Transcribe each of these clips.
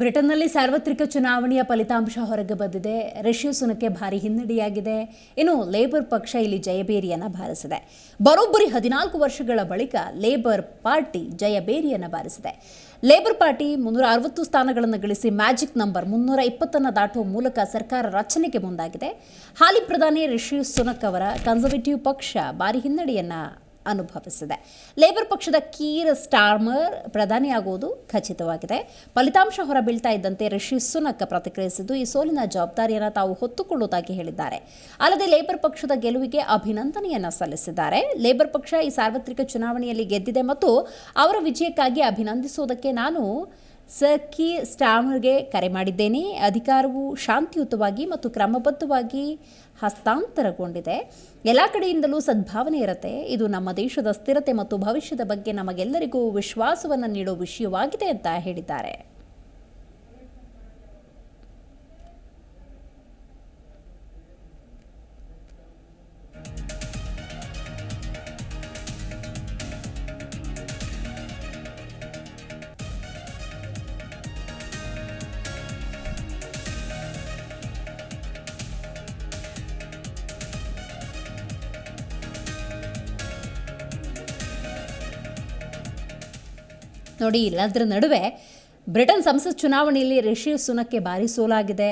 ಬ್ರಿಟನ್ನಲ್ಲಿ ಸಾರ್ವತ್ರಿಕ ಚುನಾವಣೆಯ ಫಲಿತಾಂಶ ಹೊರಗೆ ಬಂದಿದೆ. ರಿಷಿ ಸುನಕ್ಕೆ ಭಾರಿ ಹಿನ್ನಡೆಯಾಗಿದೆ. ಇನ್ನು ಲೇಬರ್ ಪಕ್ಷ ಇಲ್ಲಿ ಜಯಬೇರಿಯನ್ನು ಬಾರಿಸಿದೆ. ಬರೋಬ್ಬರಿ ಹದಿನಾಲ್ಕು ವರ್ಷಗಳ ಬಳಿಕ ಲೇಬರ್ ಪಾರ್ಟಿ ಜಯಬೇರಿಯನ್ನು ಬಾರಿಸಿದೆ. ಲೇಬರ್ ಪಾರ್ಟಿ ಮುನ್ನೂರ ಅರವತ್ತು ಸ್ಥಾನಗಳನ್ನು ಗಳಿಸಿ ಮ್ಯಾಜಿಕ್ ನಂಬರ್ ಮುನ್ನೂರ ಇಪ್ಪತ್ತನ್ನು ದಾಟುವ ಮೂಲಕ ಸರ್ಕಾರ ರಚನೆಗೆ ಮುಂದಾಗಿದೆ. ಹಾಲಿ ಪ್ರಧಾನಿ ರಿಷಿ ಸುನಕ್ ಅವರ ಕನ್ಸರ್ವೇಟಿವ್ ಪಕ್ಷ ಭಾರಿ ಹಿನ್ನಡೆಯನ್ನು ಅನುಭವಿಸಿದೆ. ಲೇಬರ್ ಪಕ್ಷದ ಕೀರ್ ಸ್ಟಾರ್ಮರ್ ಪ್ರಧಾನಿಯಾಗುವುದು ಖಚಿತವಾಗಿದೆ. ಫಲಿತಾಂಶ ಹೊರಬೀಳ್ತಾ ಇದ್ದಂತೆ ರಿಷಿ ಸುನಕ್ ಪ್ರತಿಕ್ರಿಯಿಸಿದ್ದು, ಈ ಸೋಲಿನ ಜವಾಬ್ದಾರಿಯನ್ನು ತಾವು ಹೊತ್ತುಕೊಳ್ಳುವುದಾಗಿ ಹೇಳಿದ್ದಾರೆ. ಅಲ್ಲದೆ ಲೇಬರ್ ಪಕ್ಷದ ಗೆಲುವಿಗೆ ಅಭಿನಂದನೆಯನ್ನು ಸಲ್ಲಿಸಿದ್ದಾರೆ. ಲೇಬರ್ ಪಕ್ಷ ಈ ಸಾರ್ವತ್ರಿಕ ಚುನಾವಣೆಯಲ್ಲಿ ಗೆದ್ದಿದೆ ಮತ್ತು ಅವರ ವಿಜಯಕ್ಕಾಗಿ ಅಭಿನಂದಿಸುವುದಕ್ಕೆ ನಾನು ಸರ್ಕಿ ಸ್ಟಾಮರ್ಗೆ ಕರೆ ಮಾಡಿದ್ದೇನೆ. ಅಧಿಕಾರವು ಶಾಂತಿಯುತವಾಗಿ ಮತ್ತು ಕ್ರಮಬದ್ಧವಾಗಿ ಹಸ್ತಾಂತರಗೊಂಡಿದೆ. ಎಲ್ಲ ಕಡೆಯಿಂದಲೂ ಸದ್ಭಾವನೆ ಇರುತ್ತೆ. ಇದು ನಮ್ಮ ದೇಶದ ಸ್ಥಿರತೆ ಮತ್ತು ಭವಿಷ್ಯದ ಬಗ್ಗೆ ನಮಗೆಲ್ಲರಿಗೂ ವಿಶ್ವಾಸವನ್ನು ನೀಡೋ ವಿಷಯವಾಗಿದೆ ಅಂತ ಹೇಳಿದ್ದಾರೆ. ನೋಡಿ, ಇಲ್ಲದ್ರ ನಡುವೆ ಬ್ರಿಟನ್ ಸಂಸತ್ ಚುನಾವಣೆಯಲ್ಲಿ ರಿಷಿ ಸುನಕ್ಕೆ ಭಾರಿ ಸೋಲಾಗಿದೆ.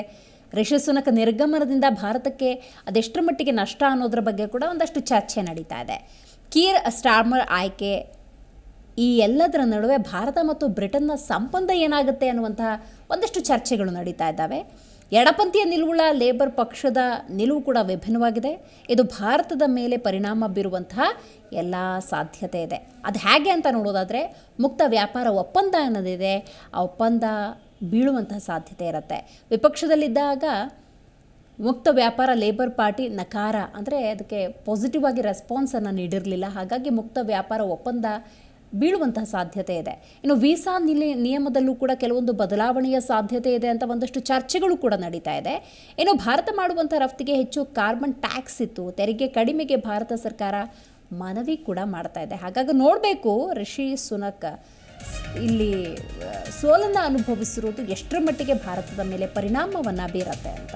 ರಿಷಿ ಸುನಕ್ ನಿರ್ಗಮನದಿಂದ ಭಾರತಕ್ಕೆ ಅದೆಷ್ಟರ ಮಟ್ಟಿಗೆ ನಷ್ಟ ಅನ್ನೋದ್ರ ಬಗ್ಗೆ ಕೂಡ ಒಂದಷ್ಟು ಚರ್ಚೆ ನಡೀತಾ ಇದೆ. ಕೀರ್ ಸ್ಟಾರ್ಮರ್ ಆಯ್ಕೆ, ಈ ಎಲ್ಲದರ ನಡುವೆ ಭಾರತ ಮತ್ತು ಬ್ರಿಟನ್ನ ಸಂಬಂಧ ಏನಾಗುತ್ತೆ ಅನ್ನುವಂತಹ ಒಂದಷ್ಟು ಚರ್ಚೆಗಳು ನಡೀತಾ ಇದ್ದಾವೆ. ಎಡಪಂಥೀಯ ನಿಲುವುಳ್ಳ ಲೇಬರ್ ಪಕ್ಷದ ನಿಲುವು ಕೂಡ ವಿಭಿನ್ನವಾಗಿದೆ. ಇದು ಭಾರತದ ಮೇಲೆ ಪರಿಣಾಮ ಬೀರುವಂತಹ ಎಲ್ಲ ಸಾಧ್ಯತೆ ಇದೆ. ಅದು ಹೇಗೆ ಅಂತ ನೋಡೋದಾದರೆ, ಮುಕ್ತ ವ್ಯಾಪಾರ ಒಪ್ಪಂದ ಅನ್ನೋದಿದೆ. ಆ ಒಪ್ಪಂದ ಬೀಳುವಂತಹ ಸಾಧ್ಯತೆ ಇರುತ್ತೆ. ವಿಪಕ್ಷದಲ್ಲಿದ್ದಾಗ ಮುಕ್ತ ವ್ಯಾಪಾರ, ಲೇಬರ್ ಪಾರ್ಟಿ ನಕಾರ, ಅಂದರೆ ಅದಕ್ಕೆ ಪಾಸಿಟಿವ್ ಆಗಿ ರೆಸ್ಪಾನ್ಸನ್ನು ನೀಡಿರಲಿಲ್ಲ. ಹಾಗಾಗಿ ಮುಕ್ತ ವ್ಯಾಪಾರ ಒಪ್ಪಂದ ಬೀಳುವಂತಹ ಸಾಧ್ಯತೆ ಇದೆ. ಇನ್ನು ವೀಸಾ ನಿಲಿ, ನಿಯಮದಲ್ಲೂ ಕೂಡ ಕೆಲವೊಂದು ಬದಲಾವಣೆಯ ಸಾಧ್ಯತೆ ಇದೆ ಅಂತ ಒಂದಷ್ಟು ಚರ್ಚೆಗಳು ಕೂಡ ನಡೀತಾ ಇದೆ. ಇನ್ನು ಭಾರತ ಮಾಡುವಂಥ ರಫ್ತಿಗೆ ಹೆಚ್ಚು ಕಾರ್ಬನ್ ಟ್ಯಾಕ್ಸ್ ಇತ್ತು. ತೆರಿಗೆ ಕಡಿಮೆಗೆ ಭಾರತ ಸರ್ಕಾರ ಮನವಿ ಕೂಡ ಮಾಡ್ತಾ ಇದೆ. ಹಾಗಾಗಿ ನೋಡಬೇಕು ರಿಷಿ ಸುನಕ್ ಇಲ್ಲಿ, ಸೋಲನ್ನು ಅನುಭವಿಸಿರುವುದು ಎಷ್ಟರ ಮಟ್ಟಿಗೆ ಭಾರತದ ಮೇಲೆ ಪರಿಣಾಮವನ್ನು ಬೀರತ್ತೆ ಅಂತ.